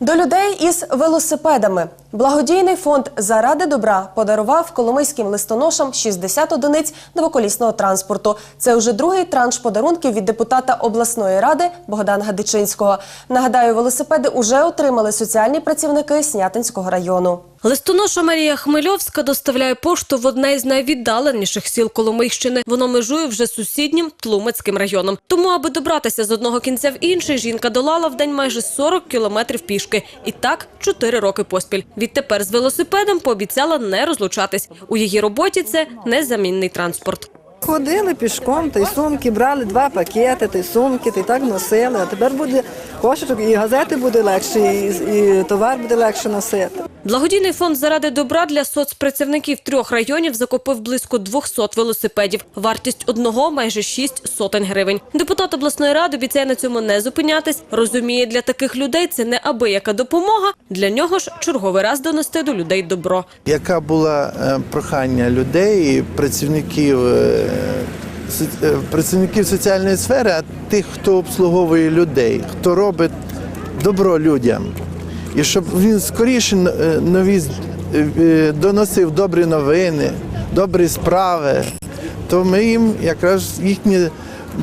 До людей із велосипедами благодійний фонд Заради добра подарував коломийським листоношам 60 одиниць двоколісного транспорту. Це вже другий транш подарунків від депутата обласної ради Богдана Гадичинського. Нагадаю, велосипеди уже отримали соціальні працівники Снятинського району. Листоноша Марія Хмельовська доставляє пошту в одне із найвіддаленіших сіл Коломийщини. Воно межує вже сусіднім Тлумацьким районом. Тому, аби добратися з одного кінця в інший, жінка долала в день майже 40 кілометрів пішки. І так чотири роки поспіль. Відтепер з велосипедом пообіцяла не розлучатись. У її роботі це незамінний транспорт. Ходили пішком, та й сумки, брали два пакети, та й сумки, та й так носили. А тепер буде кошечок, і газети буде легше, і, і товар буде легше носити. Благодійний фонд заради добра для соцпрацівників трьох районів закупив близько 200 велосипедів. Вартість одного майже 6 сотень гривень. Депутат обласної ради обіцяє на цьому не зупинятись. Розуміє, для таких людей це неабияка допомога. Для нього ж черговий раз донести до людей добро. Яка була е, прохання людей, працівників, е, е, працівників соціальної сфери, а тих, хто обслуговує людей, хто робить добро людям. І щоб він скоріше е, нові з- е, е, доносив добрі новини, добрі справи, то ми їм якраз їхнє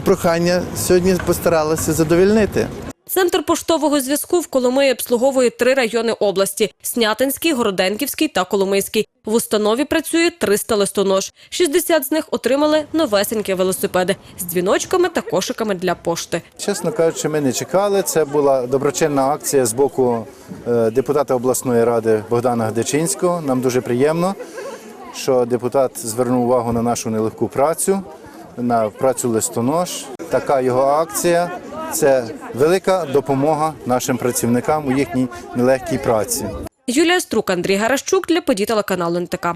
прохання сьогодні постаралися задовільнити. Центр поштового зв'язку в Коломиї обслуговує три райони області: Снятинський, Городенківський та Коломийський. В установі працює 300 листонож. 60 з них отримали новесенькі велосипеди з дзвіночками та кошиками для пошти. Чесно кажучи, ми не чекали. Це була доброчинна акція з боку е, депутата обласної ради Богдана Гдечинського. Нам дуже приємно, що депутат звернув увагу на нашу нелегку працю, на працю листонож. Така його акція це велика допомога нашим працівникам у їхній нелегкій праці. Юлія Струк, Андрій Гарашчук для подій телеканалу НТК.